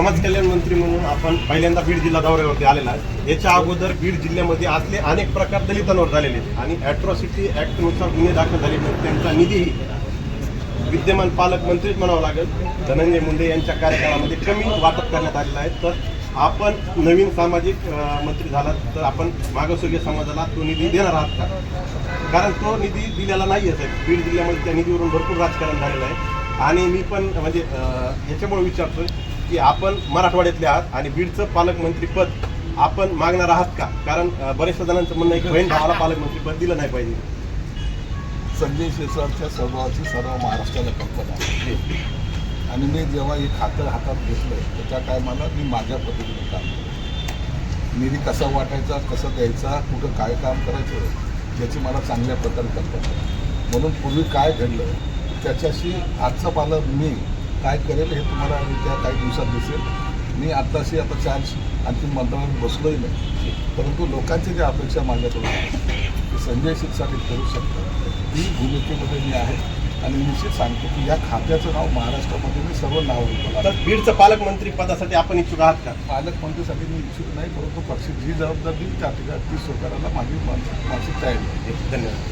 समाज कल्याण मंत्री म्हणून आपण पहिल्यांदा बीड जिल्हा दौऱ्यावरती आलेला आहे. याच्या अगोदर बीड जिल्ह्यामध्ये असले अनेक प्रकार दलितांवर झालेले आहेत. आणि अॅट्रॉसिटी ॲक्टनुसार गुन्हे दाखल झाले त्यांचा निधीही विद्यमान पालकमंत्रीच म्हणावं लागेल. धनंजय मुंडे यांच्या कार्यकाळामध्ये कमी वाटप करण्यात आलेला आहे. तर आपण नवीन सामाजिक मंत्री झालात तर आपण मागासवर्गीय समाजाला तो निधी देणार आहात का? कारण तो निधी दिलेला नाही आहे साहेब. बीड जिल्ह्यामध्ये त्या निधीवरून भरपूर राजकारण झालेलं आहे. आणि मी पण म्हणजे याच्यामुळे विचारतोय की आपण मराठवाड्यातले आहात आणि बीडचं पालकमंत्रीपद आपण मागणार आहात का? कारण बऱ्याचशा जणांचं म्हणणं आहे की बहीण भावाला पालकमंत्रीपद दिलं नाही पाहिजे. संजय शिरसाटच्या स्वभावाची सर्व महाराष्ट्राला कल्पना आहे. आणि मी जेव्हा हे खातं हातात घेतलं तर त्या टायमाला मी माझ्या पद्धतीने काम केलं निधी कसा वाटायचा कसा द्यायचा कुठं काय काम करायचं याची मला चांगल्या प्रकारे कल्पना म्हणून पूर्वी काय घडलं त्याच्याशी आजचा पालक मी काय करेल हे तुम्हाला त्या काही दिवसात दिसेल. मी आत्ताशी आता चार्ज अंतिम मंत्रालयात बसलोही नाही. परंतु लोकांच्या ज्या अपेक्षा माझ्याकडून ते संजय शिरसाट करू शकतात. ही भूमिकेमध्ये मी आहे आणि निश्चित सांगतो की या खात्याचं नाव महाराष्ट्रामध्ये मी सर्व नाव तर रुपला बीडचं पालकमंत्री पदासाठी आपण इच्छुक आहात का? पालकमंत्रीसाठी मी इच्छुक नाही परंतु पक्ष जी जबाबदारी त्या ठिकाणी ती स्वीकारायला माझी मानसिक तयारी आहे. धन्यवाद.